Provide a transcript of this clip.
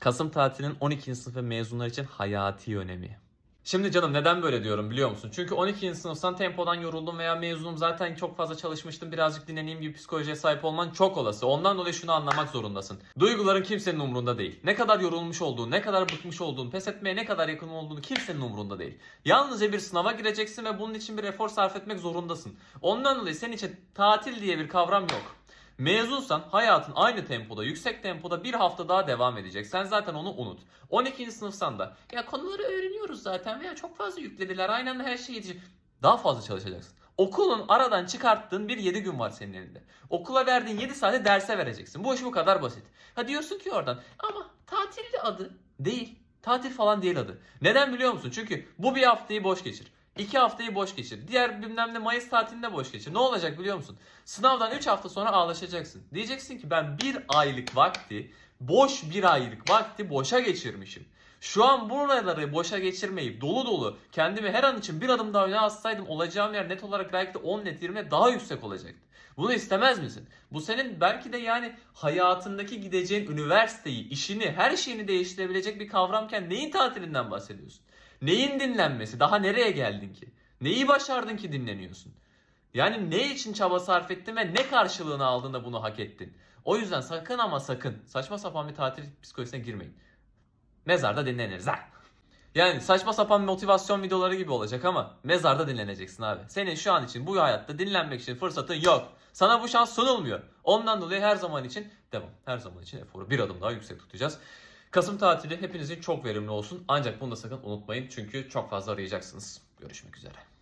Kasım tatilinin 12. sınıf mezunlar için hayati önemi. Şimdi canım neden böyle diyorum biliyor musun? Çünkü 12. sınıfsan tempodan yoruldum veya mezunum zaten çok fazla çalışmıştım birazcık dinleneyim gibi psikolojiye sahip olman çok olası. Ondan dolayı şunu anlamak zorundasın. Duyguların kimsenin umurunda değil. Ne kadar yorulmuş olduğun, ne kadar bıkmış olduğun, pes etmeye ne kadar yakın olduğunu kimsenin umurunda değil. Yalnızca bir sınava gireceksin ve bunun için bir efor sarf etmek zorundasın. Ondan dolayı senin için tatil diye bir kavram yok. Mezunsan hayatın aynı tempoda, yüksek tempoda bir hafta daha devam edecek. Sen zaten onu unut. 12. sınıfsan da ya konuları öğreniyoruz zaten veya çok fazla yüklediler. Aynı anda her şey yetecek. Daha fazla çalışacaksın. Okulun aradan çıkarttığın bir 7 gün var senin elinde. Okula verdiğin 7 saati derse vereceksin. Bu iş bu kadar basit. Ha diyorsun ki oradan ama tatilli adı değil. Tatil falan değil adı. Neden biliyor musun? Çünkü bu bir haftayı boş geçir. İki haftayı boş geçir. Diğer bilmem ne Mayıs tatilinde boş geçir. Ne olacak biliyor musun? Sınavdan 3 hafta sonra ağlaşacaksın. Diyeceksin ki ben bir aylık vakti, boş bir aylık vakti boşa geçirmişim. Şu an buraları boşa geçirmeyip dolu dolu kendimi her an için bir adım daha öne atsaydım olacağım yer net olarak belki de 10 net 20 net daha yüksek olacaktı. Bunu istemez misin? Bu senin belki de yani hayatındaki gideceğin üniversiteyi, işini, her şeyini değiştirebilecek bir kavramken neyin tatilinden bahsediyorsun? Neyin dinlenmesi? Daha nereye geldin ki? Neyi başardın ki dinleniyorsun? Yani ne için çaba sarf ettin ve ne karşılığını aldın da bunu hak ettin? O yüzden sakın ama sakın saçma sapan bir tatil psikolojisine girmeyin. Mezarda dinleniriz ha. Yani saçma sapan motivasyon videoları gibi olacak ama mezarda dinleneceksin abi. Senin şu an için bu hayatta dinlenmek için fırsatın yok. Sana bu şans sunulmuyor. Ondan dolayı her zaman için devam. Her zaman için eforu bir adım daha yüksek tutacağız. Kasım tatili hepinizin çok verimli olsun. Ancak bunu da sakın unutmayın çünkü çok fazla arayacaksınız. Görüşmek üzere.